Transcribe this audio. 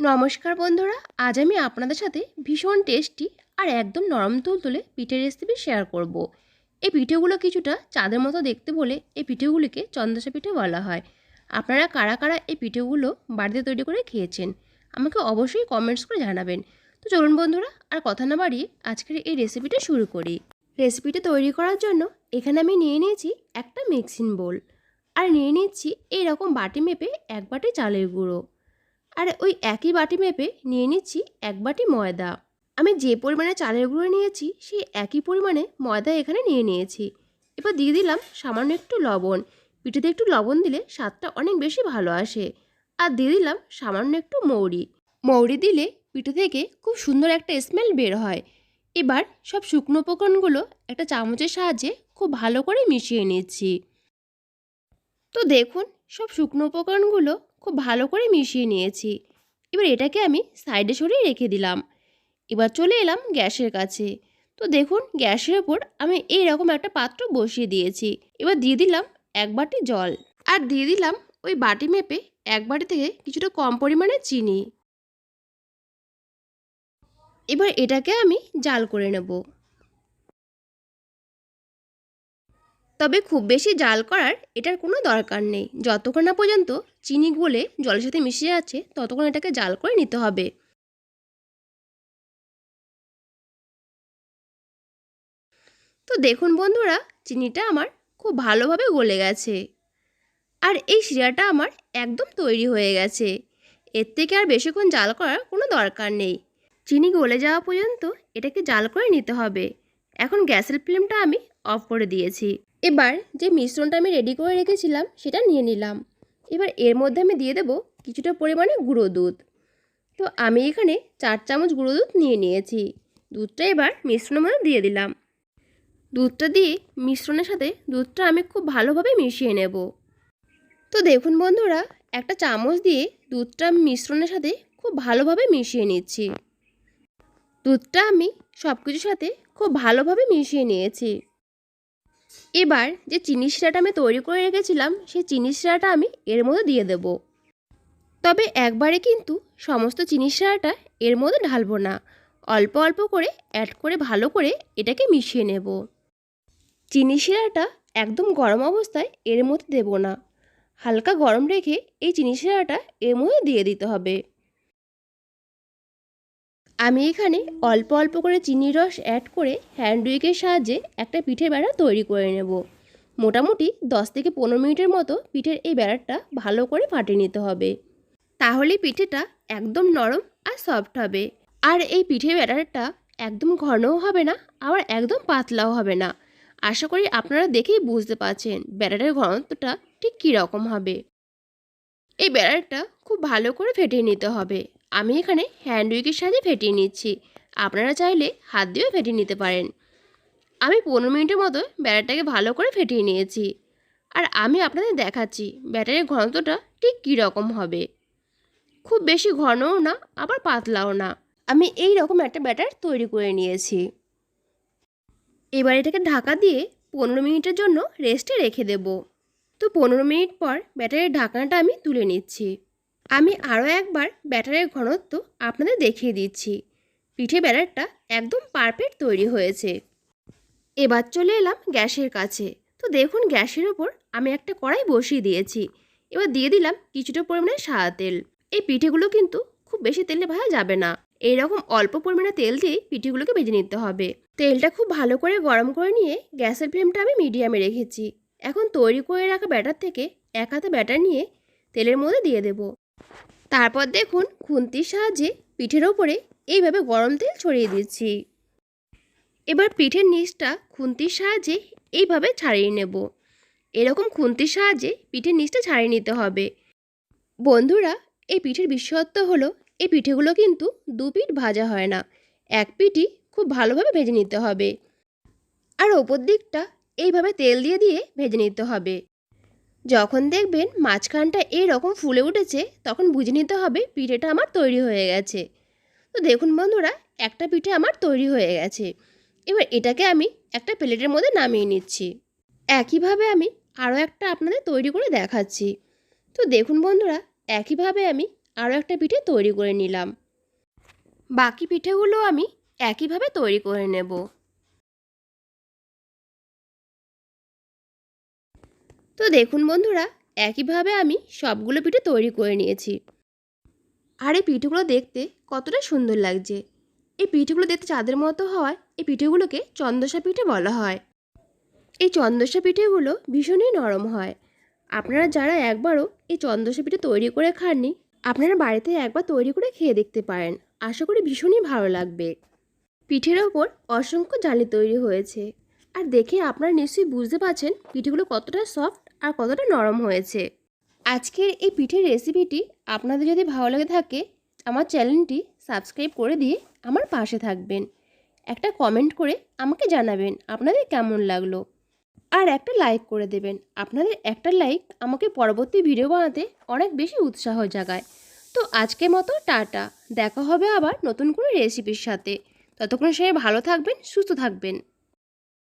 নমস্কার বন্ধুরা, আজ আমি আপনাদের সাথে ভীষণ টেস্টি আর একদম নরম তুলতুলে পিঠের রেসিপি শেয়ার করব। এই পিঠেগুলো কিছুটা চাঁদের মতো দেখতে বলে এই পিঠেগুলিকে চন্দ্রসা পিঠে বলা হয়। আপনারা কারা কারা এই পিঠেগুলো বাড়িতে তৈরি করে খেয়েছেন, আমাকে অবশ্যই কমেন্টস করে জানাবেন। তো চলুন বন্ধুরা, আর কথা না বাড়িয়ে আজকের এই রেসিপিটা শুরু করি। রেসিপিটা তৈরি করার জন্য এখানে আমি নিয়ে নিয়েছি একটা মিক্সিং বোল আর নিয়ে নিচ্ছি এইরকম বাটি মেপে এক বাটি চালের গুঁড়ো। আর ওই একই বাটি মেপে নিয়ে নিচ্ছি এক বাটি ময়দা। আমি যে পরিমাণে চালের গুঁড়ো নিয়েছি, সেই একই পরিমাণে ময়দা এখানে নিয়ে নিয়েছি। এবার দিয়ে দিলাম সামান্য একটু লবণ। পিঠেতে একটু লবণ দিলে স্বাদটা অনেক বেশি ভালো আসে। আর দিয়ে দিলাম সামান্য একটু মৌরি। মৌরি দিলে পিঠে থেকে খুব সুন্দর একটা স্মেল বের হয়। এবার সব শুকনো উপকরণগুলো একটা চামচের সাহায্যে খুব ভালো করে মিশিয়ে নিচ্ছি। তো দেখুন, সব শুকনো উপকরণগুলো খুব ভালো করে মিশিয়ে নিয়েছি। এবার এটাকে আমি সাইডে সরিয়ে রেখে দিলাম। এবার চলে এলাম গ্যাসের কাছে। তো দেখুন, গ্যাসের ওপর আমি এই রকম একটা পাত্র বসিয়ে দিয়েছি। এবার দিয়ে দিলাম এক বাটি জল। আর দিয়ে দিলাম ওই বাটি মেপে এক বাটি থেকে কিছুটা কম পরিমাণে চিনি। এবার এটাকে আমি জাল করে নেব। তবে খুব বেশি জাল করার এটার কোনো দরকার নেই। যতক্ষণ না পর্যন্ত চিনি গলে জলের সাথে মিশে যাচ্ছে, ততক্ষণ এটাকে জাল করে নিতে হবে। তো দেখুন বন্ধুরা, চিনিটা আমার খুব ভালোভাবে গলে গেছে। আর এই শিরাটা আমার একদম তৈরি হয়ে গেছে। এর থেকে আর বেশিক্ষণ জাল করার কোনো দরকার নেই। চিনি গলে যাওয়া পর্যন্ত এটাকে জাল করে নিতে হবে। এখন গ্যাসের ফ্লেমটা আমি অফ করে দিয়েছি। এবার যে মিশ্রণটা আমি রেডি করে রেখেছিলাম, সেটা নিয়ে নিলাম। এবার এর মধ্যে আমি দিয়ে দেব কিছুটা পরিমাণে গুঁড়ো দুধ। তো আমি এখানে চার চামচ গুঁড়ো দুধ নিয়ে নিয়েছি। দুধটা এবার মিশ্রণের মধ্যে দিয়ে দিলাম। দুধটা দিয়ে মিশ্রণের সাথে দুধটা আমি খুব ভালোভাবে মিশিয়ে নেব। তো দেখুন বন্ধুরা, একটা চামচ দিয়ে দুধটা আমি মিশ্রণের সাথে খুব ভালোভাবে মিশিয়ে নিচ্ছি। দুধটা আমি সব কিছুর সাথে খুব ভালোভাবে মিশিয়ে নিয়েছি। এবার যে চিনি শিরাটা আমি তৈরি করে রেখেছিলাম, সেই চিনি শিরাটা আমি এর মধ্যে দিয়ে দেব। তবে একবারে কিন্তু সমস্ত চিনি শিরাটা এর মধ্যে ঢালবো না। অল্প অল্প করে অ্যাড করে ভালো করে এটাকে মিশিয়ে নেব। চিনি শিরাটা একদম গরম অবস্থায় এর মধ্যে দেব না। হালকা গরম রেখে এই চিনি শিরাটা এর মধ্যে দিয়ে দিতে হবে। আমি এখানে অল্প অল্প করে চিনির রস অ্যাড করে হ্যান্ড উইকের সাহায্যে একটা পিঠের বেড়া তৈরি করে নেব। মোটামুটি দশ থেকে পনেরো মিনিটের মতো পিঠের এই বেড়াটা ভালো করে ফাটিয়ে নিতে হবে। তাহলে পিঠেটা একদম নরম আর সফট হবে। আর এই পিঠের ব্যাটারটা একদম ঘনও হবে না, আবার একদম পাতলাও হবে না। আশা করি আপনারা দেখেই বুঝতে পারছেন ব্যাটারের ঘনত্বটা ঠিক কীরকম হবে। এই ব্যাটারটা খুব ভালো করে ফেটিয়ে নিতে হবে। আমি এখানে হ্যান্ড উইকের সাহায্যে ফেটিয়ে নিচ্ছি। আপনারা চাইলে হাত দিয়েও ফেটিয়ে নিতে পারেন। আমি পনেরো মিনিটের মতো ব্যাটারটাকে ভালো করে ফেটিয়ে নিয়েছি। আর আমি আপনাদের দেখাচ্ছি ব্যাটারের ঘনত্বটা ঠিক কী রকম হবে। খুব বেশি ঘনও না, আবার পাতলাও না। আমি এই রকম একটা ব্যাটার তৈরি করে নিয়েছি। এবার এটাকে ঢাকা দিয়ে পনেরো মিনিটের জন্য রেস্টে রেখে দেব। তো পনেরো মিনিট পর ব্যাটারের ঢাকনাটা আমি তুলে নিচ্ছি। আমি আরও একবার ব্যাটারের ঘনত্ব আপনাদের দেখিয়ে দিচ্ছি। পিঠে ব্যাটারটা একদম পারফেক্ট তৈরি হয়েছে। এবার চলে এলাম গ্যাসের কাছে। তো দেখুন গ্যাসের ওপর আমি একটা কড়াই বসিয়ে দিয়েছি। এবার দিয়ে দিলাম কিছুটা পরিমাণে সাদা তেল। এই পিঠেগুলো কিন্তু খুব বেশি তেলে ভাজা যাবে না। এই রকম অল্প পরিমাণে তেল দিয়ে পিঠেগুলোকে ভেজে নিতে হবে। তেলটা খুব ভালো করে গরম করে নিয়ে গ্যাসের ফ্লেমটা আমি মিডিয়ামে রেখেছি। এখন তৈরি করে রাখা ব্যাটার থেকে এক হাতে ব্যাটার নিয়ে তেলের মধ্যে দিয়ে দেব। তারপর দেখুন খুন্তির সাহায্যে পিঠের ওপরে এইভাবে গরম তেল ছড়িয়ে দিচ্ছি। এবার পিঠের নিচটা খুন্তির সাহায্যে এইভাবে ছাড়িয়ে নেব। এরকম খুন্তির সাহায্যে পিঠের নিচটা ছাড়িয়ে নিতে হবে। বন্ধুরা, এই পিঠের বিশেষত্ব হলো এই পিঠেগুলো কিন্তু দু পিঠ ভাজা হয় না। এক পিঠই খুব ভালোভাবে ভেজে নিতে হবে। আর ওপর দিকটা এইভাবে তেল দিয়ে দিয়ে ভেজে নিতে হবে। যখন দেখবেন মাঝখানটা এই রকম ফুলে উঠেছে, তখন বুঝে নিতে হবে পিঠেটা আমার তৈরি হয়ে গেছে। তো দেখুন বন্ধুরা, একটা পিঠে আমার তৈরি হয়ে গেছে। এবার এটাকে আমি একটা প্লেটের মধ্যে নামিয়ে নিচ্ছি। একইভাবে আমি আরও একটা আপনাদের তৈরি করে দেখাচ্ছি। তো দেখুন বন্ধুরা, একইভাবে আমি আরও একটা পিঠে তৈরি করে নিলাম। বাকি পিঠেগুলো আমি একইভাবে তৈরি করে নেব। তো দেখুন বন্ধুরা, একইভাবে আমি সবগুলো পিঠে তৈরি করে নিয়েছি। আর এই পিঠেগুলো দেখতে কতটা সুন্দর লাগছে। এই পিঠেগুলো দেখতে চাঁদের মতো হওয়ায় এই পিঠেগুলোকে চন্দসা পিঠে বলা হয়। এই চন্দসা পিঠেগুলো ভীষণই নরম হয়। আপনারা যারা একবারও এই চন্দসা পিঠে তৈরি করে খাননি, আপনারা বাড়িতে একবার তৈরি করে খেয়ে দেখতে পারেন। আশা করি ভীষণই ভালো লাগবে। পিঠের ওপর অসংখ্য জালি তৈরি হয়েছে। আর দেখে আপনারা নিশ্চয়ই বুঝতে পারছেন পিঠেগুলো কতটা সফট আর কতটা নরম হয়েছে। আজকের এই পিঠের রেসিপিটি আপনাদের যদি ভালো লেগে থাকে, আমার চ্যানেলটি সাবস্ক্রাইব করে দিয়ে আমার পাশে থাকবেন। একটা কমেন্ট করে আমাকে জানাবেন আপনাদের কেমন লাগল। আর একটা লাইক করে দেবেন। আপনাদের একটা লাইক আমাকে পরবর্তী ভিডিও বানাতে অনেক বেশি উৎসাহ জাগায়। তো আজকের মতো টাটা। দেখা হবে আবার নতুন কোনো রেসিপির সাথে। ততক্ষণ সবাই ভালো থাকবেন, সুস্থ থাকবেন।